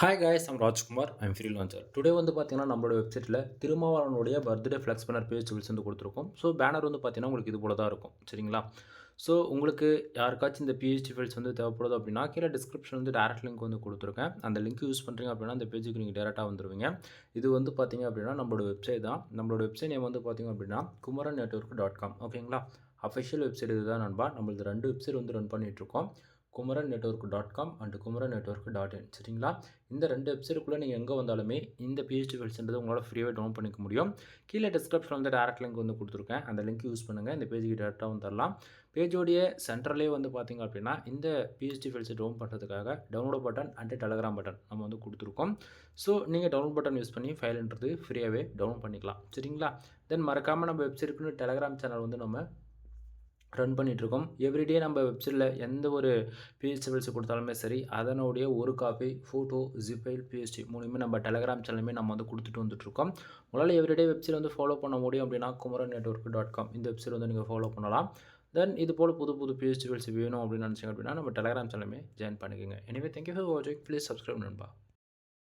Hi guys I'm Rajkumar I'm freelancer today வந்து பார்த்தீங்கன்னா நம்மளோட வெப்சைட்டில் திருமாவளவனுடைய பர்த்டே ஃப்ளெக்ஸ் பண்ணர் பேஜ் வில்ஸ் வந்து கொடுத்துருக்கோம். ஸோ பேனர் வந்து பார்த்தீங்கன்னா உங்களுக்கு இது போல தான் இருக்கும். சரிங்களா? ஸோ உங்களுக்கு யாருக்காச்சும் இந்த பிஹெச்டி ஃபைல்ஸ் வந்து தேவைப்படுது அப்படின்னா கீழே டிஸ்கிரிப்ஷன் வந்து டேரக்ட் லிங்க் வந்து கொடுத்துருக்கேன். அந்த லிங்க் யூஸ் பண்ணுறீங்க அப்படின்னா அந்த பேஜுக்கு நீங்கள் டேரெக்டாக வந்துடுவீங்க இது வந்து பார்த்தீங்க அப்படின்னா நம்மளோட வெப்சைட் தான். நம்மளோட வெப்சைட் நேம் வந்து பார்த்தீங்க அப்படின்னா குமரன் நெட்ஒர்க் டாட் காம் ஓகேங்களா அஃபிஷியல் வெப்சைட் இதுதான் நண்பா. நம்மளது ரெண்டு வெப்சைட் வந்து ரன் பண்ணிகிட்ருக்கோம் Kumaran network dot com and Kumaran network dot in சரிங்களா? இந்த ரெண்டு வெப்சைட்டுக்குள்ளே நீங்கள் எங்கே வந்தாலுமே இந்த பிஹெச்டி ஃபைல்ஸ்ன்றது உங்களால் ஃப்ரீயாக டவுன் பண்ணிக்க முடியும். கீழே டிஸ்கிரிப்ஷன் வந்து டேரக்ட் லிங்க் வந்து கொடுத்துருக்கேன். அந்த லிங்க் யூஸ் பண்ணுங்கள் இந்த பேஜுக்கு டேரெக்டாக வந்து தரலாம். பேஜோடைய சென்டர்லேயே வந்து பார்த்திங்க அப்படின்னா இந்த பிஹெச்டி ஃபைல்ஸை டவுன் பண்ணுறதுக்காக download button and Telegram button நம்ம வந்து கொடுத்துருக்கோம். ஸோ நீங்கள் டவுன்லோட் பட்டன் யூஸ் பண்ணி ஃபைல்ன்றது ஃப்ரீயாகவே டவுன் பண்ணிக்கலாம். சரிங்களா? தென் மறக்காமல் நம்ம வெப்சைட்டுக்குன்னு டெலகிராம் சேனல் வந்து நம்ம ரன் பண்ணிகிட்ருக்கோம் எவ்ரிடே நம்ம வெப்சைட்டில் எந்த ஒரு பிஎஸ்டிபிள்ஸ் கொடுத்தாலுமே சரி அதனுடைய ஒரு காப்பி ஃபோட்டோ ஜிஃபைல் பிஎஸ்டி மூலியமாக நம்ம டெலகிராம் சேனலுமே நம்ம வந்து கொடுத்துட்டு வந்துட்ருக்கோம் உங்களால் எவ்ரிடே வெப்சைட் வந்து ஃபாலோ பண்ண முடியும் அப்படின்னா குமரன் நெட்ஒர்க் டாட் காம் இந்த வெப்சைட் வந்து நீங்கள் ஃபாலோ பண்ணலாம். தென் இது போல் புது புது பிஹெச்டிஎல்ஸ் வேணும் அப்படின்னு நினச்சிங்க அப்படின்னா நம்ம டெலகிராம் சேனலுமே ஜாயின் பண்ணிக்கோங்க. எனவே தேங்க்யூ ஃபார் வாட்சிங் ப்ளீஸ் சப்ஸ்கிரைப் நண்பா.